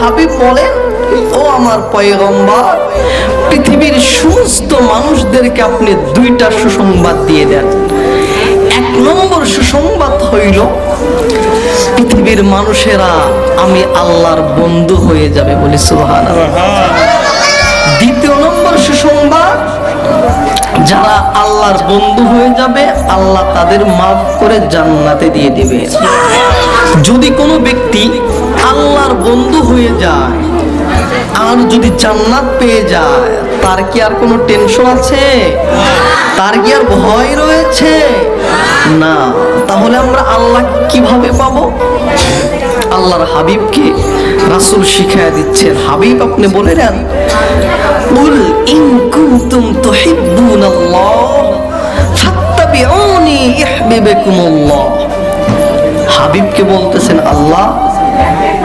হাবিব বলেন, ও আমার পয়গম্বর, পৃথিবীর সমস্ত মানুষদেরকে আপনি দুইটা সুসংবাদ দিয়ে দেন। এক নম্বর সুসংবাদ হইল, পৃথিবীর মানুষেরা আমি আল্লাহর বন্ধু হয়ে যাবে বলে সুহান যারা আল্লাহর বন্ধু হয়ে যাবে, আল্লাহ তাদের মাফ করে জান্নাতে দিয়ে দিবে। যদি কোনো ব্যক্তি আল্লাহর বন্ধু হয়ে যায়, আর যদি জান্নাত পেয়ে যায়, তার কি আর কোনো টেনশন আছে? তার কি আর ভয় রয়েছে? না, তাহলে আমরা আল্লাহ কীভাবে পাবো? আল্লাহর হাবিবকে রাসুল শিখায় দিচ্ছেন, হাবিব আপনি বলে নেন উল ইন কুনতুম তুহিব্বুনাল্লাহ, ফাত্তাবিউনি ইহবিবকুমুল্লাহ হাবিবকে বলতেছেন, আল্লাহ,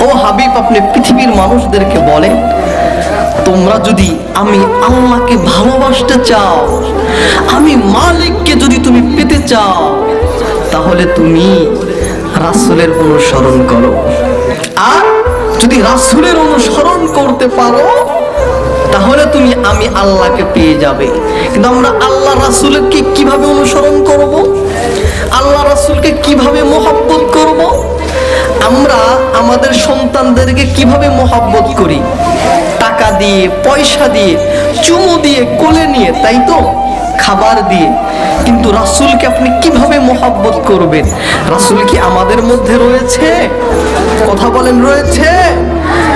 ও হাবিব আপনি পৃথিবীর মানুষদেরকে বলেন, তোমরা যদি আমি আল্লাহকে ভালোবাসতে চাও, আমি মালিককে যদি তুমি পেতে চাও, তাহলে তুমি রাসুলের অনুসরণ করো। আর যদি রাসূলের অনুসরণ করতে পারো, তাহলে তুমি আমি আল্লাহকে পেয়ে যাবে। কিন্তু আমরা আল্লাহ রাসূলকে কীভাবে অনুসরণ করব? আল্লাহ রাসূলকে কীভাবে মোহাব্বত করব? আমরা আমাদের সন্তানদেরকে কীভাবে মোহাব্বত করি? টাকা দিয়ে, পয়সা দিয়ে, চুমু দিয়ে, কোলে নিয়ে, তাই তো? খাবার দিয়ে। কিন্তু রাসূলকে আপনি কীভাবে মোহাব্বত করবেন? রাসূল কি আমাদের মধ্যে রয়েছে? কথা বলেন, রয়েছে?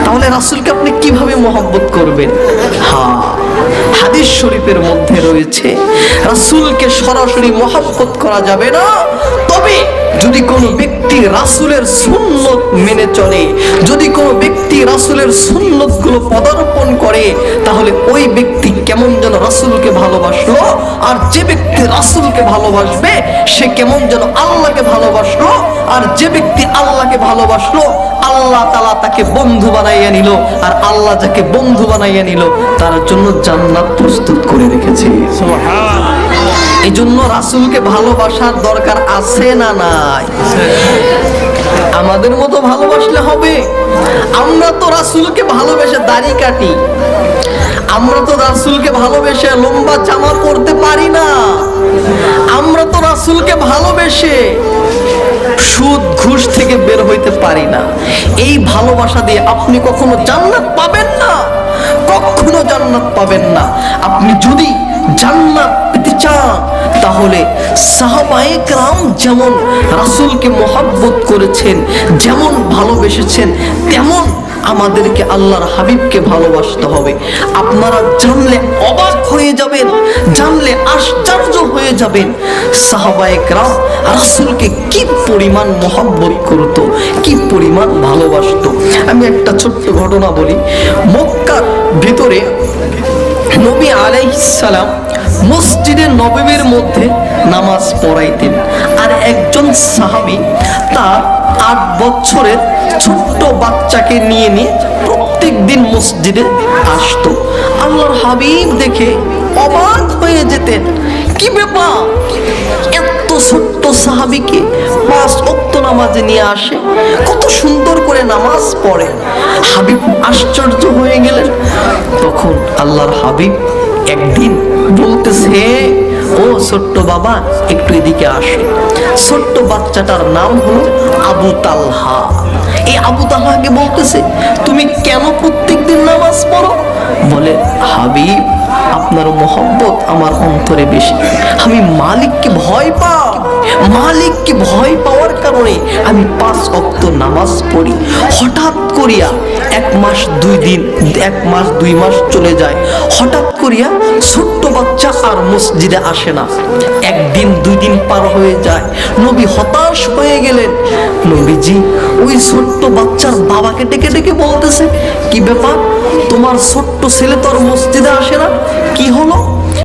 তাহলে রাসূলকে আপনি কীভাবে মহব্বত করবেন? হ্যাঁ হাদিস শরীফের মধ্যে রয়েছে, রাসূলকে সরাসরি মহব্বত করা যাবে না। তবে যদি কোনো ব্যক্তি রাসূলের সুন্নত মেনে চলে, যদি কোনো ব্যক্তি রাসূলের সুন্নতগুলো পদার্পণ করে, তাহলে ওই ব্যক্তি কেমন যেন রাসূলকে ভালোবাসলো আর যে ব্যক্তি রাসূলকে ভালোবাসবে সে কেমন যেন আল্লাহকে ভালোবাসলো আর যে ব্যক্তি আল্লাহকে ভালোবাসলো আল্লাহ তালা তাকে বন্ধু বানাইয়া নিল আর আল্লাহ যাকে বন্ধু বানাইয়া নিল তার জন্য জান্নাত প্রস্তুত করে রেখেছে। এই জন্য রাসূলকে ভালোবাসার দরকার আছে না নাই? আমাদের মতো ভালোবাসলে হবে। আমরা তো রাসূলকে ভালোবেসে দাড়ি কাটি। আমরা তো রাসূলকে ভালোবেসে লম্বা জামা পরতে পারি না। আমরা তো রাসূলকে ভালোবেসে সুদ, ঘুষ থেকে বের হইতে পারি না। এই ভালোবাসা দিয়ে আপনি কখনো জান্নাত পাবেন না? কখনো জান্নাত পাবেন না। আপনি যদি জান্নাত চান তাহলে সাহাবায়ে গ্রাম যেমন রাসুলকে মোহাব্বত করেছেন, যেমন ভালোবেসেছেন, তেমন আমাদেরকে আল্লাহর হাবিবকে ভালোবাসতে হবে। আপনারা জানলে অবাক হয়ে যাবেন, জানলে আশ্চর্য হয়ে যাবেন সাহাবায়ক রাম রাসুলকে কি পরিমাণ মহব্বত করত, কি পরিমাণ ভালোবাসত। আমি একটা ছোট্ট ঘটনা বলি। মক্কার ভিতরে নবী আলাইসালাম মসজিদে নববীর মধ্যে নামাজ পড়াইতেন। আর একজন সাহাবী তার আট বছরের ছোট্ট বাচ্চাকে নিয়ে নিয়ে প্রত্যেক দিন মসজিদে আসতো। আল্লাহর হাবিব দেখে অবাক হয়ে যেতেন, কি ব্যাপার? এত ছোট্ট সাহাবিকে পাঁচ অক্ত নামাজে নিয়ে আসে? কত সুন্দর করে নামাজ পড়ে। হাবিব আশ্চর্য হয়ে গেলেন। তখন আল্লাহর হাবিব একদিন বলতেছে, ও ছোট্ট বাবা, একটু এদিকে আসো। ছোট্ট বাচ্চাটার নাম হলো আবু তালহা। এই আবু তালহাকে বলতেছে, তুমি কেন প্রত্যেকদিন নামাজ পড়ো? বলে, হাবিব, আপনার মোহব্বত আমার অন্তরে বেশি। আমি মালিককে ভয় পাই। মালিককে ভয় পাওয়ার কারণে আমি পাঁচ অক্ত নামাজ পড়ি। হঠাৎ করিয়া এক মাস দুই দিন, এক মাস দুই মাস চলে যায়। হঠাৎ করিয়া ছোট্ট বাচ্চা আর মসজিদে আসে না। একদিন দুই দিন পার হয়ে যায়। নবী হতাশ হয়ে গেলেন। নবীজি, ওই ছোট্ট বাচ্চার বাবাকে ডেকে ডেকে বলতেছে, কি ব্যাপার? তোমার ছোট্ট ছেলে তোর মসজিদে আসে না? কি হলো?